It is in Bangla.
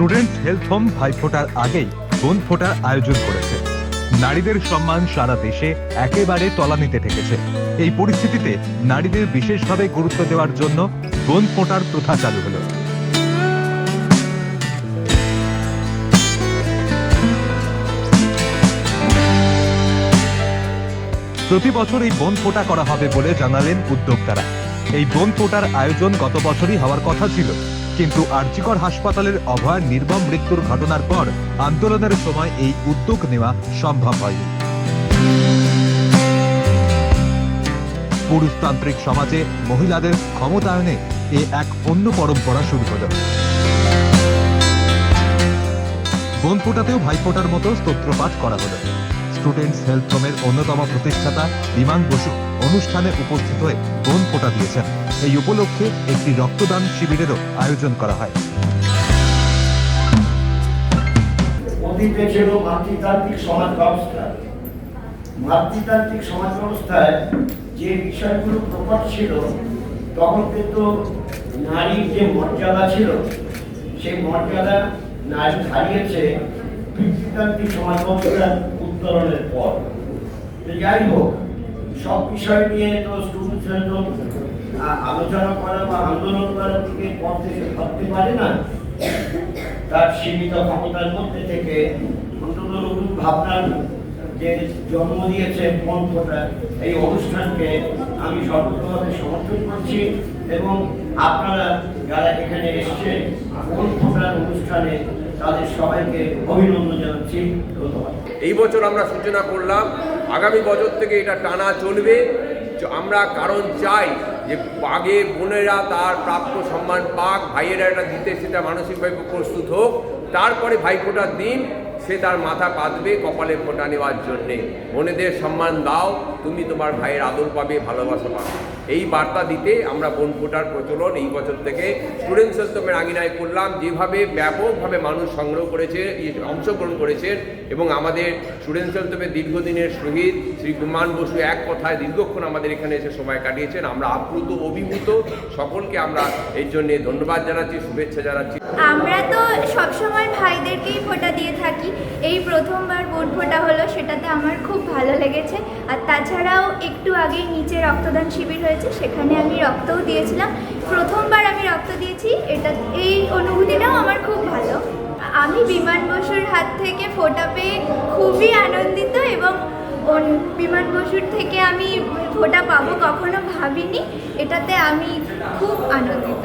স্টুডেন্ট হেলথ হোম ভাইফোঁটার আগেই বোন ফোটার আয়োজন করেছে। নারীদের সম্মান সারা দেশে একেবারে তলানিতে ঠেকেছে। এই পরিস্থিতিতে নারীদের বিশেষভাবে গুরুত্ব দেওয়ার জন্য বোন ফোঁটার প্রথা চালু হলো। প্রতি বছর এই বোন ফোঁটা করা হবে বলে জানালেন উদ্যোক্তারা। এই বোন ফোঁটার আয়োজন গত বছরই হওয়ার কথা ছিল। কিন্তু আরজিকর হাসপাতালের অভয়ার নির্মম মৃত্যুর ঘটনার পর আন্দোলনের সময় এই উদ্যোগ নেওয়া সম্ভব হয়নি। পুরুষতান্ত্রিক সমাজে মহিলাদের ক্ষমতায়নে এ এক অন্য পরম্পরা শুরু হলো। বোন ফোটাতেও ভাইফোঁটার মতো স্তোত্রপাঠ করা হলো। স্টুডেন্টস হেলথ হোমের অন্যতম প্রতিষ্ঠাতা বিমান বসু অনুষ্ঠানে উপস্থিত হয়ে বোন ফোঁটা দিয়েছেন। এই উপলক্ষে একটি রক্তদান শিবিরেরও আয়োজন করা হয়। মাতৃতান্ত্রিক সমাজ ব্যবস্থা মাতৃতান্ত্রিক সমাজ ব্যবস্থায় যে বিষয়গুলো প্রকট ছিল, তখন কিন্তু নারীর যে মর্যাদা ছিল, সেই মর্যাদা নারী হারিয়েছে পিতৃতান্ত্রিক সমাজ ব্যবস্থার উত্তরণের পর। যাই হোক, সব বিষয় নিয়ে তো স্টুডেন্টস আলোচনা করা বা আন্দোলন করার দিকে পথ থেকে ভাবতে পারে না। তার সীমিত ক্ষমতার মধ্যে থেকে অন্তত নতুন ভাবনার যে জন্ম দিয়েছে ফোটা এই অনুষ্ঠানকে আমি সর্বতভাবে সমর্থন করছি এবং আপনারা যারা এখানে এসছে মন ফোটার অনুষ্ঠানে তাদের সবাইকে অভিনন্দন জানাচ্ছি এই বছর আমরা সূচনা করলাম, আগামী বছর থেকে এটা টানা চলবে। আমরা কারণ চাই যে আগে বোনেরা তার প্রাপ্য সম্মান পাক, ভাইয়েরা এটা দিতে সেটা মানসিকভাবে প্রস্তুত হোক। তারপরে ভাইফোঁটার দিন সে তার মাথা পাতবে কপালে ফোঁটা নেওয়ার জন্যে। বোনেদের সম্মান দাও, তুমি তোমার ভাইয়ের আদর পাবে, ভালোবাসা পাবে। এই বার্তা দিতে আমরা বোন ফোটার প্রচলন এই বছর থেকে স্টুডেন্টস হেলথমের আঙিনায় করলাম। যেভাবে ব্যাপকভাবে মানুষ সংগ্রহ করেছে অংশগ্রহণ করেছেন এবং আমাদের স্টুডেন্টস হেলথমের দীর্ঘদিনের শহীদ শ্রী বিমান বসু এক কথায় দীর্ঘক্ষণ আমাদের এখানে এসে সময় কাটিয়েছেন। আমরা আপ্লুত, অভিভূত সকলকে আমরা এর জন্যে ধন্যবাদ জানাচ্ছি, শুভেচ্ছা জানাচ্ছি। সবসময় ভাইদেরকেই ফোঁটা দিয়ে থাকি। এই প্রথমবার বোন ফোঁটা হলো, সেটাতে আমার খুব ভালো লেগেছে। আর তাছাড়াও একটু আগেই নিচে রক্তদান শিবির হয়েছে, সেখানে আমি রক্তও দিয়েছিলাম। প্রথমবার আমি রক্ত দিয়েছি, এটা, এই অনুভূতিটাও আমার খুব ভালো। আমি বিমান বসুর হাত থেকে ফোঁটা পেয়ে খুবই আনন্দিত এবং বিমান বসুর থেকে আমি ফোঁটা পাবো কখনো ভাবিনি। এটাতে আমি খুব আনন্দিত।